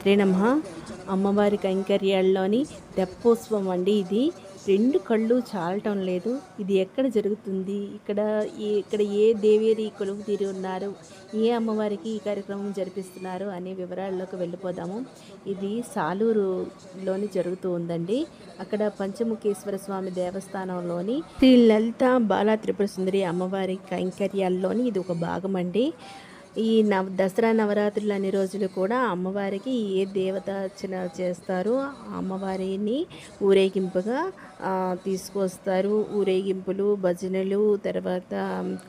శ్రీ నమ. అమ్మవారి కైంకర్యాల్లోని తెప్పోత్సవం అండి ఇది. రెండు కళ్ళు చాలటం లేదు. ఇది ఎక్కడ జరుగుతుంది? ఇక్కడ ఏ ఇక్కడ ఏ దేవేరి కొలువు తీరి ఉన్నారు? ఏ అమ్మవారికి ఈ కార్యక్రమం జరిపిస్తున్నారు అనే వివరాల్లోకి వెళ్ళిపోదాము. ఇది సాలూరులోని జరుగుతూ ఉందండి. అక్కడ పంచముఖేశ్వర స్వామి దేవస్థానంలోని శ్రీ లలిత బాలా త్రిపుర సుందరి అమ్మవారి కైంకర్యాల్లోని ఇది ఒక భాగం అండి. ఈ నవ దసరా నవరాత్రులు అన్ని రోజులు కూడా అమ్మవారికి ఏ దేవతార్చన చేస్తారు అమ్మవారిని ఊరేగింపుగా తీసుకొస్తారు. ఊరేగింపులు భజనలు తర్వాత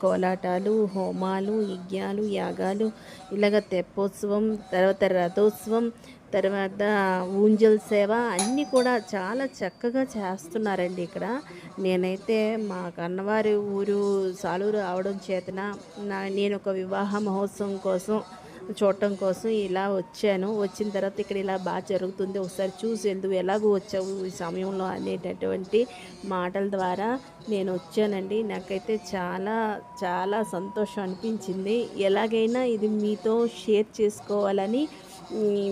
కోలాటాలు హోమాలు యజ్ఞాలు యాగాలు ఇలాగ తెప్పోత్సవం తర్వాత రథోత్సవం తర్వాత ఊంజల్ సేవ అన్నీ కూడా చాలా చక్కగా చేస్తున్నారండి ఇక్కడ. నేనైతే మా కన్నవారి ఊరు సాలూరు అవడం చేతన నా నేను ఒక వివాహ మహోత్సవం కోసం చూడటం కోసం ఇలా వచ్చాను. వచ్చిన తర్వాత ఇక్కడ ఇలా బాగా జరుగుతుంది. ఒకసారి చూసి ఎందుకు ఎలాగో వచ్చావు ఈ సమయంలో అనేటటువంటి మాటల ద్వారా నేను వచ్చానండి. నాకైతే చాలా చాలా సంతోషం అనిపించింది. ఎలాగైనా ఇది మీతో షేర్ చేసుకోవాలని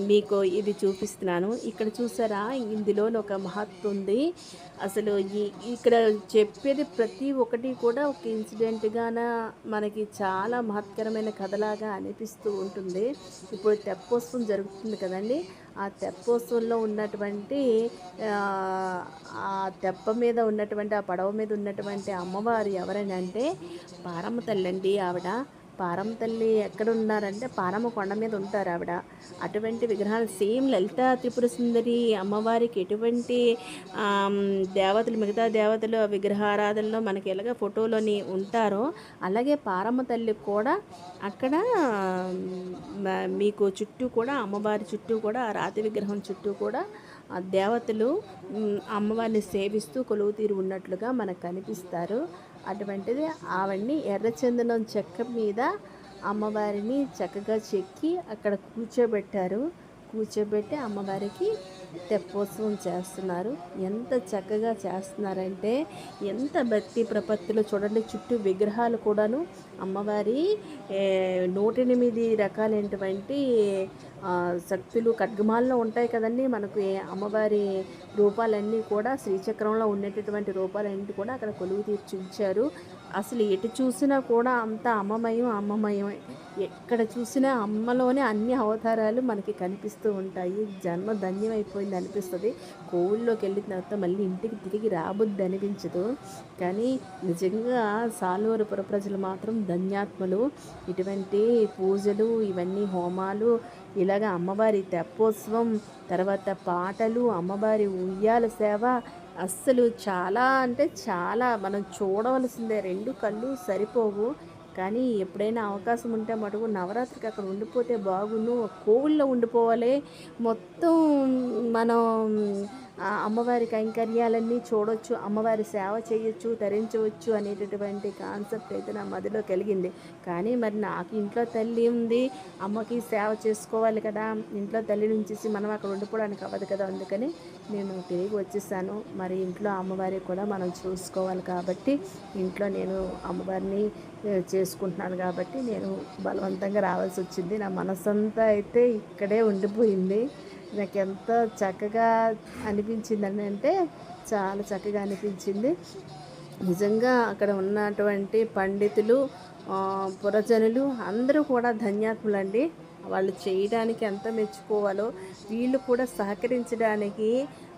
మీకు ఇది చూపిస్తున్నాను. ఇక్కడ చూసారా? ఇందులో ఒక మహత్వం ఉంది. అసలు ఈ ఇక్కడ చెప్పేది ప్రతి ఒక్కటి కూడా ఒక ఇన్సిడెంట్గాన మనకి చాలా మహత్కరమైన కథలాగా అనిపిస్తూ ఉంటుంది. ఇప్పుడు తెప్పోత్సవం జరుగుతుంది కదండి. ఆ తెప్పోత్సవంలో ఉన్నటువంటి ఆ, తెప్ప మీద ఉన్నటువంటి ఆ పడవ మీద ఉన్నటువంటి అమ్మవారు ఎవరని అంటే పారమ్మ తల్లి ఆవిడ. పారమ్మ తల్లి ఎక్కడున్నారంటే పారమ్మ కొండ మీద ఉంటారు ఆవిడ. అటువంటి విగ్రహాలు సేమ్ లలిత త్రిపుర సుందరి అమ్మవారికి ఎటువంటి దేవతలు మిగతా దేవతలు విగ్రహారాధనలో మనకి ఎలాగ ఫోటోలోని ఉంటారో అలాగే పారమ్మ తల్లి కూడా అక్కడ మీకు చుట్టూ కూడా అమ్మవారి చుట్టూ కూడా ఆ రాతి విగ్రహం చుట్టూ కూడా ఆ దేవతలు అమ్మవారిని సేవిస్తూ కొలువు తీరు ఉన్నట్లుగా మనకు కనిపిస్తారు. అటువంటిది ఆవిడ్ని ఎర్రచందనం చెక్క మీద అమ్మవారిని చక్కగా చెక్కి అక్కడ కూర్చోబెట్టారు. కూర్చోబెట్టి అమ్మవారికి తెప్పోత్సవం చేస్తున్నారు. ఎంత చక్కగా చేస్తున్నారంటే ఎంత భక్తి ప్రపత్తిలో చూడండి చుట్టూ విగ్రహాలు కూడాను అమ్మవారి నూట ఎనిమిది రకాలైనటువంటి శక్తులు ఖడ్గమాల్లో ఉంటాయి కదండి. మనకు అమ్మవారి రూపాలన్నీ కూడా శ్రీచక్రంలో ఉండేటటువంటి రూపాలన్నీ కూడా అక్కడ కొలువు తీర్చి ఉంచారు అసలు ఎటు చూసినా కూడా అంత అమ్మమయం అమ్మమయం ఎక్కడ చూసినా అమ్మలోనే అన్ని అవతారాలు మనకి కనిపిస్తూ ఉంటాయి. జన్మ ధన్యమైపోయింది అనిపిస్తుంది. కోవిల్లోకి వెళ్ళిన తర్వాత మళ్ళీ ఇంటికి తిరిగి రాబుద్ది అనిపించదు. కానీ నిజంగా సాలూరు పుర ప్రజలు మాత్రం ధన్యాత్మలు. ఇటువంటి పూజలు ఇవన్నీ హోమాలు ఇలాగ అమ్మవారి తెప్పోత్సవం తర్వాత పాటలు అమ్మవారి ఉయ్యాల సేవ అస్సలు చాలా అంటే చాలా మనం చూడవలసిందే. రెండు కళ్ళు సరిపోవు. కానీ ఎప్పుడైనా అవకాశం ఉంటే మటుకు నవరాత్రికి అక్కడ ఉండిపోతే బాగును కోవిల్లో ఉండిపోవాలి. మొత్తం మనం అమ్మవారి కైంకర్యాలన్నీ చూడొచ్చు అమ్మవారి సేవ చేయొచ్చు తరించవచ్చు అనేటటువంటి కాన్సెప్ట్ అయితే నా మదిలో కలిగింది. కానీ మరి నాకు ఇంట్లో తల్లి ఉంది. అమ్మకి సేవ చేసుకోవాలి కదా. ఇంట్లో తల్లి నుంచేసి మనం అక్కడ ఉండిపోవడానికి అవ్వదు కదా. అందుకని నేను తిరిగి వచ్చేసాను. మరి ఇంట్లో అమ్మవారి కూడా మనం చూసుకోవాలి కాబట్టి ఇంట్లో నేను అమ్మవారిని ఏ, చేసుకుంటున్నాను కాబట్టి నేను బలవంతంగా రావాల్సి వచ్చింది. నా మనసంతా అయితే ఇక్కడే ఉండిపోయింది. నాకు ఎంత చక్కగా అనిపించిందని అంటే చాలా చక్కగా అనిపించింది. నిజంగా అక్కడ ఉన్నటువంటి పండితులు పురజనులు అందరూ కూడా ధన్యాత్ములండి. వాళ్ళు చేయడానికి ఎంత మెచ్చుకోవాలో వీళ్ళు కూడా సహకరించడానికి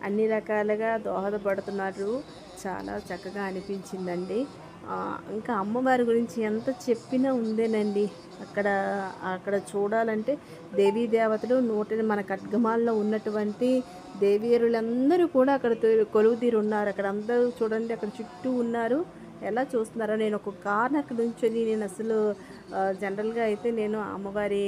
అన్ని రకాలుగా దోహదపడుతున్నారు. చాలా చక్కగా అనిపించిందండి. ఇంకా అమ్మవారి గురించి ఎంత చెప్పినా ఉందేనండి. అక్కడ అక్కడ చూడాలంటే దేవీ దేవతలు నూట మన ఖడ్గమాల్లో ఉన్నటువంటి దేవీరులందరూ కూడా అక్కడ కొలువుతీరు ఉన్నారు. అక్కడ అందరూ చూడండి అక్కడ చుట్టూ ఉన్నారు. ఎలా చూస్తున్నారో నేను ఒక కారణం అక్కడ నుంచొని నేను అసలు జనరల్గా అయితే నేను అమ్మవారి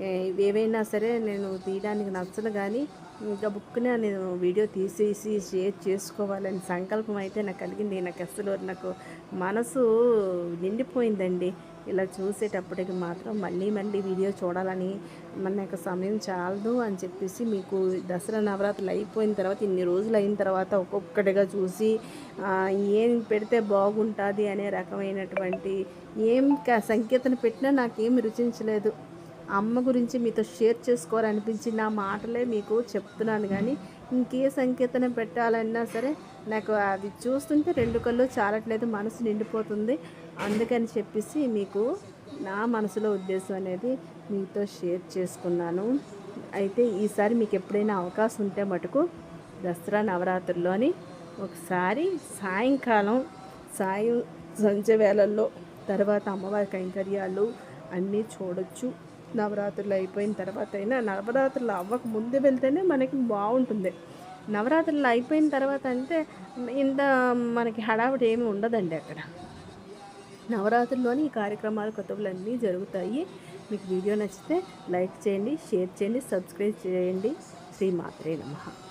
ఏవైనా సరే నేను తీయడానికి నచ్చను కానీ ఇంకా బుక్ని నేను వీడియో తీసేసి షేర్ చేసుకోవాలని సంకల్పం అయితే నాకు కలిగింది. నాకు అసలు నాకు మనసు నిండిపోయిందండి. ఇలా చూసేటప్పటికి మాత్రం మళ్ళీ మళ్ళీ వీడియో చూడాలని మన యొక్క సమయం చాలదు అని చెప్పేసి మీకు దసరా నవరాత్రులు అయిపోయిన తర్వాత ఇన్ని రోజులు అయిన తర్వాత ఒక్కొక్కటిగా చూసి ఏం పెడితే బాగుంటుంది అనే రకమైనటువంటి ఏం క- పెట్టినా నాకేం రుచించలేదు. అమ్మ గురించి మీతో షేర్ చేసుకోవాలనిపించి నా మాటలే మీకు చెప్తున్నాను కానీ ఇంకే సంకేతం పెట్టాలన్నా సరే నాకు అది చూస్తుంటే రెండు కళ్ళు చాలట్లేదు మనసు నిండిపోతుంది. అందుకని చెప్పేసి మీకు నా మనసులో ఉద్దేశం అనేది మీతో షేర్ చేసుకున్నాను. అయితే ఈసారి మీకు ఎప్పుడైనా అవకాశం ఉంటే మటుకు దసరా నవరాత్రుల్లోని ఒకసారి సాయంకాలం సాయం సంజ వేళల్లో తర్వాత అమ్మవారి కైంకర్యాలు అన్నీ చూడొచ్చు. నవరాత్రులు అయిపోయిన తర్వాత అయినా నవరాత్రులు అవ్వక ముందే వెళ్తేనే మనకి బాగుంటుంది. నవరాత్రులు అయిపోయిన తర్వాత అంటే ఇంత మనకి హడావిడి ఏమి ఉండదండి అక్కడ. నవరాత్రుల్లోని ఈ కార్యక్రమాలు కొత్తవులన్నీ జరుగుతాయి. మీకు వీడియో నచ్చితే లైక్ చేయండి షేర్ చేయండి సబ్స్క్రైబ్ చేయండి. శ్రీ మాత్రే నమః.